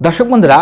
দর্শক বন্ধুরা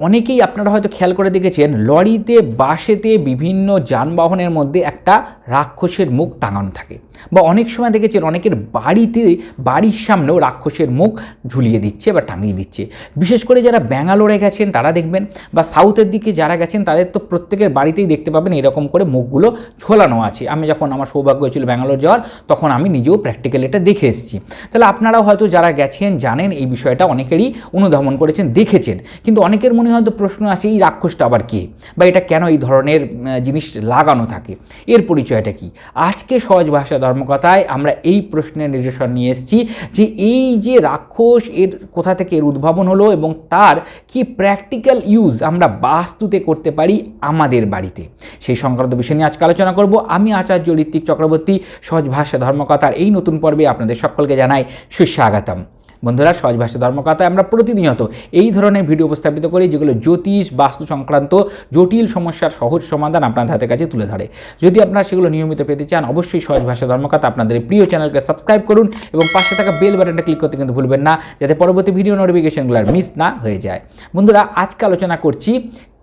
অনেকেই আপনারা হয়তো খেয়াল করে দেখেছেন, লরিতে, বাসেতে বিভিন্ন যানবাহনের মধ্যে একটা রাক্ষসের মুখ টাঙানো থাকে। বা অনেক সময় দেখেছেন অনেকের বাড়িতে, বাড়ির সামনেও রাক্ষসের মুখ ঝুলিয়ে দিচ্ছে বা টাঙিয়ে দিচ্ছে। বিশেষ করে যারা ব্যাঙ্গালোরে গেছেন তারা দেখবেন, বা সাউথের দিকে যারা গেছেন তাদের তো প্রত্যেকের বাড়িতেই দেখতে পাবেন এরকম করে মুখগুলো ঝোলানো আছে। আমি যখন আমার সৌভাগ্য হয়েছিল ব্যাঙ্গালোর যাওয়ার, তখন আমি নিজেও প্র্যাকটিক্যাল এটা দেখে এসেছি। তাহলে আপনারাও হয়তো যারা গেছেন জানেন এই বিষয়টা, অনেকেরই অনুধাবন করেছেন, দেখেছেন। কিন্তু অনেকের মনে হয়তো প্রশ্ন আছে এই রাক্ষসটা আবার কে? বা এটা কেন এই ধরনের জিনিস লাগানো থাকে? এর পরিচয়টা কি? আজকে সহজ ভাষা ধর্মকথায় আমরা এই প্রশ্নের নির্দেশন নিয়ে এসেছি যে এই যে রাক্ষস এর কোথা থেকে এর উদ্ভাবন হলো এবং তার কি প্র্যাকটিক্যাল ইউজ আমরা বাস্তুতে করতে পারি আমাদের বাড়িতে? সেই সংক্রান্ত বিষয় নিয়ে আজকে আলোচনা করব। আমি আচার্য ঋত্বিক চক্রবর্তী, সহজ ভাষা ধর্মকথার এই নতুন পর্বে আপনাদের সকলকে জানাই সুস্বাগতম। বন্ধুরা, সহজ ভাষা ধর্মকথায় আমরা প্রতিনিয়ত এই ধরনের ভিডিও উপস্থাপিত করি, যেগুলো জ্যোতিষ, বাস্তু সংক্রান্ত জটিল সমস্যার সহজ সমাধান আপনাদের হাতের কাছে তুলে ধরে। যদি আপনারা সেগুলো নিয়মিত পেতে চান, অবশ্যই সহজ ভাষা ধর্মকথা আপনাদের প্রিয় চ্যানেলকে সাবস্ক্রাইব করুন এবং পাশে থাকা বেল বাটনটা ক্লিক করতে কিন্তু ভুলবেন না, যাতে পরবর্তী ভিডিও নোটিফিকেশনগুলো মিস না হয়ে যায়। বন্ধুরা, আজকে আলোচনা করছি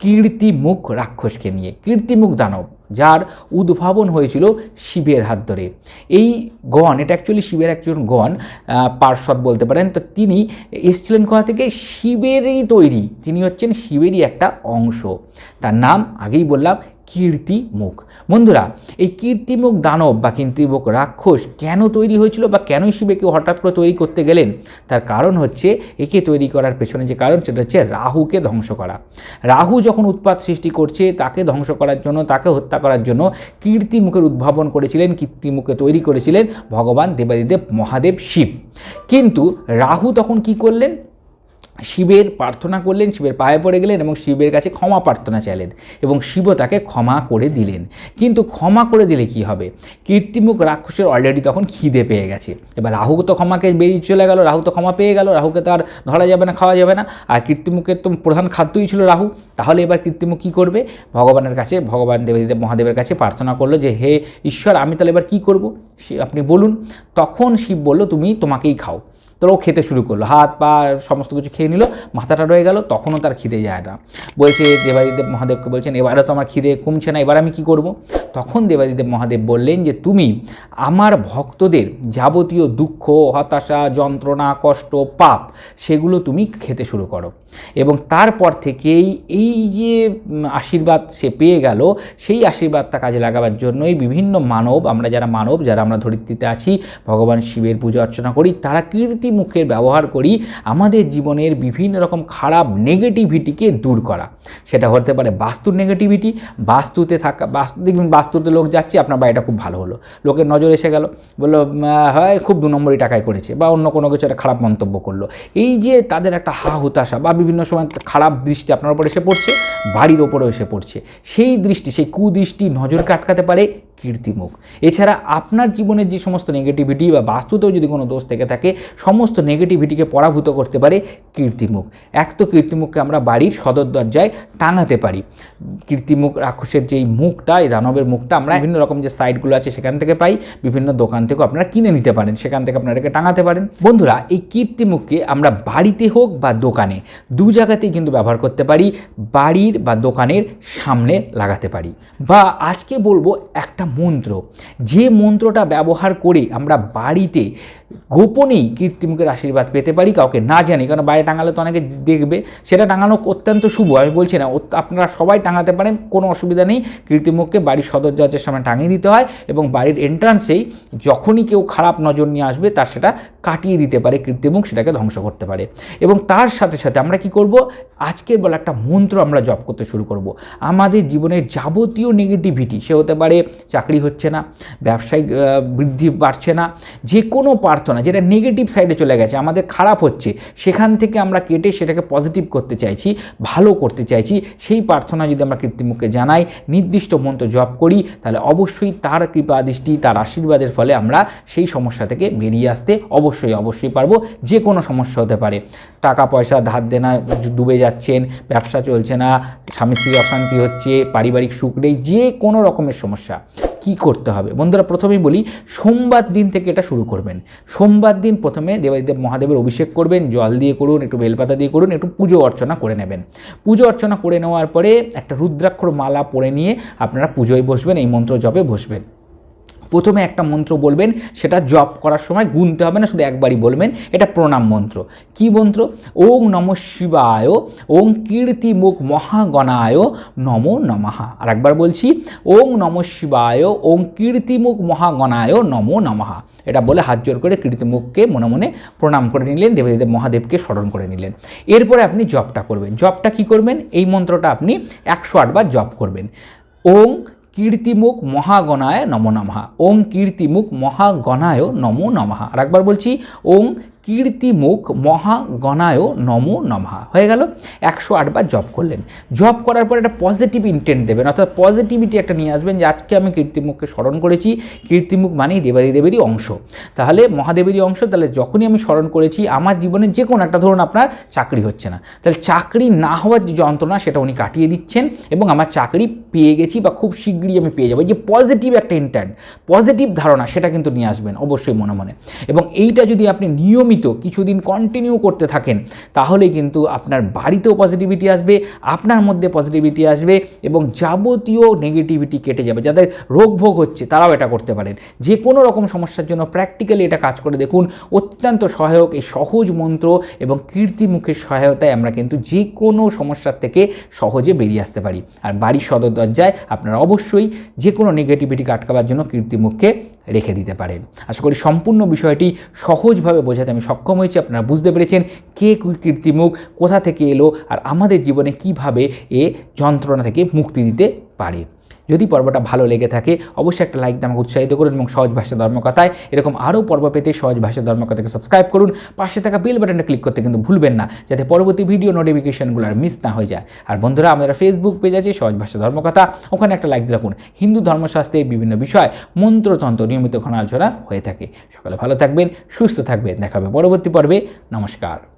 কীর্তিমুখ রাক্ষসকে নিয়ে। কীর্তিমুখ দানব। যার উদ্ভাবন হয়েছিল শিবের হাত ধরে। এই গণ, এটা অ্যাকচুয়ালি শিবের একজন গণ পার্শ্বদ বলতে পারেন, তো তিনি এসছিলেন কোথা থেকে? শিবেরই তৈরি। তিনি হচ্ছেন শিবেরই একটা অংশ। তার নাম আগেই বললাম কীর্তিমুখ। বন্ধুরা, এই কীর্তিমুখ দানব বা কীর্তিমুখ রাক্ষস কেন তৈরি হয়েছিল বা কেনই শিবেকে হঠাৎ করে তৈরি করতে গেলেন? তার কারণ হচ্ছে একে তৈরি করার পেছনে যে কারণ সেটা হচ্ছে রাহুকে ধ্বংস করা। রাহু যখন উৎপাত সৃষ্টি করছে, তাকে ধ্বংস করার জন্য, তাকে হত্যা করার জন্য কীর্তিমুখের উদ্ভাবন করেছিলেন কীর্তিমুখে তৈরি করেছিলেন ভগবান দেবাদিদেব মহাদেব শিব। কিন্তু রাহু তখন কি করলেন? শিবের প্রার্থনা করলেন, শিবের পায়ে পড়ে গেলেন এবং শিবের কাছে ক্ষমা প্রার্থনা চাইলেন এবং শিব তাকে ক্ষমা করে দিলেন। কিন্তু ক্ষমা করে দিলে কি হবে? কীর্তিমুখ রাক্ষসের অলরেডি তখন খিদে পেয়ে গেছে। এবার রাহু তো ক্ষমাকে বেরিয়ে চলে গেল, রাহু তো ক্ষমা পেয়ে গেল, রাহুকে তো আর ধরা যাবে না, খাওয়া যাবে না। আর কীর্তিমুখের তো প্রধান খাদ্যই ছিল রাহু। তাহলে এবার কীর্তিমুখ কী করবে? ভগবানের কাছে, ভগবান দেবদেব মহাদেবের কাছে প্রার্থনা করল যে, হে ঈশ্বর, আমি তাহলে এবার কী করব? আপনি বলুন। তখন শিব বলল, তুমি তোমাকেই খাও। তো ও খেতে শুরু করল। হাত পা, সমস্ত কিছু খেয়ে নিল, মাথাটা রয়ে গেল, তখনও তার খিদে যায় না। বলছে, দেবাদিদেব মহাদেবকে বলছেন, এবারে তো আমার খিদে কমছে না, এবার আমি কি করব? তখন দেবাদিদেব মহাদেব বললেন যে, তুমি আমার ভক্তদের যাবতীয় দুঃখ, হতাশা, যন্ত্রণা, কষ্ট, পাপ, সেগুলো তুমি খেতে শুরু করো। এবং তারপর থেকেই এই যে আশীর্বাদ সে পেয়ে গেল, সেই আশীর্বাদটা কাজে লাগাবার জন্যই বিভিন্ন মানব, আমরা যারা মানব, যারা আমরা ধরিত্রীতে আছি, ভগবান শিবের পুজো অর্চনা করি, তারা কীর্তি মুখের ব্যবহার করি, আমাদের জীবনের বিভিন্ন রকম খারাপ নেগেটিভিটিকে দূর করা। সেটা হতে পারে বাস্তুর নেগেটিভিটি বাস্তুতে থাকা, বাস্তু, দেখবেন বাস্তুতে লোক যাচ্ছে, আপনার বাড়িটা খুব ভালো হলো। লোকের নজর এসে গেল, বলল হয়, খুব দু নম্বরই টাকায় করেছে, বা অন্য কোনো কিছু একটা খারাপ মন্তব্য করল। এই যে তাদের একটা হা হুতাশা বা বিভিন্ন সময় খারাপ দৃষ্টি আপনার ওপর এসে পড়ছে, বাড়ির ওপরেও এসে পড়ছে। সেই দৃষ্টি, সেই কুদৃষ্টি নজরকে আটকাতে পারে কীর্তিমুখ। এছাড়া আপনার জীবনের যে সমস্ত নেগেটিভিটি বা বাস্তুতেও যদি কোনো দোষ থেকে থাকে সমস্ত নেগেটিভিটিকে পরাভূত করতে পারে কীর্তিমুখ। এক তো কীর্তিমুখকে আমরা বাড়ির সদর দরজায় টাঙাতে পারি। কীর্তিমুখ রাক্ষসের যেই মুখটা এই দানবের মুখটা আমরা বিভিন্ন রকম যে সাইটগুলো আছে সেখান থেকে পাই। বিভিন্ন দোকান থেকেও আপনারা কিনে নিতে পারেন সেখান থেকে আপনারা এটাকে টাঙাতে পারেন। বন্ধুরা এই কীর্তিমুখকে আমরা বাড়িতে হোক বা দোকানে দু জায়গাতেই কিন্তু ব্যবহার করতে পারি বাড়ির বা দোকানের সামনে লাগাতে পারি। বা আজকে বলব একটা মন্ত্র। যে মন্ত্রটা ব্যবহার করে আমরা বাড়িতে গোপনেই কীর্তিমুখের আশীর্বাদ পেতে পারি, কাউকে না জানি। কারণ বাইরে টাঙালে তো অনেকে দেখবে, সেটা টাঙানো অত্যন্ত শুভ। আমি বলছি না আপনারা সবাই টাঙাতে পারেন, কোনো অসুবিধা নেই। কীর্তিমুখকে বাড়ির সদর দরজার সামনে টাঙিয়ে দিতে হয় এবং বাড়ির এন্ট্রান্সেই যখনই কেউ খারাপ নজর নিয়ে আসবে, তার সেটা কাটিয়ে দিতে পারে, কীর্তিমুখ সেটাকে ধ্বংস করতে পারে। এবং তার সাথে সাথে আমরা কি করব? আজকের বলা একটা মন্ত্র আমরা জপ করতে শুরু করব। আমাদের জীবনের যাবতীয় নেগেটিভিটি সে হতে পারে, চাকরি হচ্ছে না, ব্যবসায়িক বৃদ্ধি বাড়ছে না, যে কোনো প্রার্থনা, যেটা নেগেটিভ সাইডে চলে গেছে, আমাদের খারাপ হচ্ছে, সেখান থেকে আমরা কেটে সেটাকে পজিটিভ করতে চাইছি, ভালো করতে চাইছি, সেই প্রার্থনা যদি আমরা কীর্তিমুখকে জানাই, নির্দিষ্ট মন্ত্র জপ করি, তাহলে অবশ্যই তার কৃপা দৃষ্টি, তার আশীর্বাদের ফলে আমরা সেই সমস্যা থেকে বেরিয়ে আসতে অবশ্যই অবশ্যই পারব, যে কোনো সমস্যা হতে পারে। টাকা পয়সা ধার দেনা ডুবে যাচ্ছেন, ব্যবসা চলছে না, স্বামী স্ত্রীর অশান্তি হচ্ছে, পারিবারিক সুখ নেই, যে কোনো রকমের সমস্যা। কি করতে হবে? বন্ধুরা, প্রথমেই বলি, সোমবার দিন থেকে এটা শুরু করবেন। সোমবার দিন প্রথমে দেবাদিদেব মহাদেবের অভিষেক করবেন, জল দিয়ে করুন, একটু বেলপাতা দিয়ে করুন, একটু পুজো অর্চনা করে নেবেন। পুজো অর্চনা করে নেওয়ার পরে একটা রুদ্রাক্ষর মালা পরে নিয়ে আপনারা পুজোয় বসবেন, এই মন্ত্র জপে বসবেন। প্রথমে একটা মন্ত্র বলবেন, সেটা জপ করার সময় গুনতে হবে না, শুধু একবারই বলবেন, এটা প্রণাম মন্ত্র। কি মন্ত্র? ওং নম শিবায়, ওং কীর্তিমুখ মহাগণায় নমো নমঃ। আর একবার বলছি, ওং নম শিবায়, ওং কীর্তিমুখ মহাগণায় নমো নমঃ। এটা বলে হাত জোর করে কীর্তিমুখকে মনে মনে প্রণাম করে নিলেন, দেবদেব মহাদেবকে স্মরণ করে নিলেন। এরপরে আপনি জপটা করবেন। জপটা কি করবেন? এই মন্ত্রটা আপনি একশো আটবার জপ করবেন। ওং কীর্তিমুখ মহাগণায় নমো নমহা ওং কীর্তিমুখ মহাগণায় নমো নমহা আর একবার বলছি ওং কীর্তিমুখ মহাগণায় নমো নমঃ। হয়ে গেল, একশো আটবার জপ করলেন। জপ করার পর একটা পজিটিভ ইন্টেন্ট দেবেন, অর্থাৎ পজিটিভিটি একটা নিয়ে আসবেন যে, আজকে আমি কীর্তিমুখকে স্মরণ করেছি কীর্তিমুখ মানেই দেবাদিদেবেরই অংশ। তাহলে মহাদেবেরই অংশ, তাহলে যখনই আমি স্মরণ করেছি, আমার জীবনে যে কোনো একটা ধরুন আপনার চাকরি হচ্ছে না। তাহলে চাকরি না হওয়ার যে যন্ত্রণা, সেটা উনি কাটিয়ে দিচ্ছেন এবং আমার চাকরি পেয়ে গেছি বা খুব শীঘ্রই আমি পেয়ে যাব। যে পজিটিভ একটা ইন্টেন্ট পজিটিভ ধারণা, সেটা কিন্তু নিয়ে আসবেন অবশ্যই মনে মনে। এবং এইটা যদি আপনি নিয়মিত কিছুদিন কন্টিনিউ করতে থাকেন তাহলে কিন্তু আপনার বাড়িতেও পজিটিভিটি আসবে, আপনার মধ্যে পজিটিভিটি আসবে এবং যাবতীয় নেগেটিভিটি কেটে যাবে। যাদের রোগ ভোগ হচ্ছে, তারাও এটা করতে পারেন। যে কোনো রকম সমস্যার জন্য প্র্যাকটিক্যালি এটা কাজ করে দেখুন, অত্যন্ত সহায়ক এই সহজ মন্ত্র এবং কীর্তিমুখের সহায়তায় আমরা কিন্তু যে কোনো সমস্যার থেকে সহজে বেরিয়ে আসতে পারি। আর বাড়ির সদর দরজায় আপনারা অবশ্যই যে কোনো নেগেটিভিটিকে আটকাবার জন্য কীর্তিমুখকে রেখে দিতে পারেন। আশা করি সম্পূর্ণ বিষয়টি সহজভাবে বোঝাতে আমি সক্ষম হয়েছি। আপনারা বুঝতে পেরেছেন কে কীর্তিমুখ কোথা থেকে এলো, আর আমাদের জীবনে কীভাবে এ যন্ত্রণা থেকে মুক্তি দিতে পারে। যদি পর্বটা ভালো লেগে থাকে, অবশ্যই একটা লাইক দিয়ে আমাকে উৎসাহিত করুন এবং সহজ ভাষা ধর্মকথায় এরকম আরও পর্ব পেতে সহজ ভাষা ধর্মকথাকে সাবস্ক্রাইব করুন। পাশে থাকা বেল বাটনটা ক্লিক করতে কিন্তু ভুলবেন না, যাতে পরবর্তী ভিডিও নোটিফিকেশনগুলো আর মিস না হয়ে যায়। আর বন্ধুরা, আমাদের ফেসবুক পেজ আছে, সহজ ভাষা ধর্মকথা। ওখানে একটা লাইক রাখুন। হিন্দু ধর্মশাস্ত্রের বিভিন্ন বিষয়, মন্ত্রতন্ত্র নিয়মিত ওখানে আলোচনা হয়ে থাকে। সকালে ভালো থাকবেন, সুস্থ থাকবেন। দেখাবে পরবর্তী পর্বে। নমস্কার।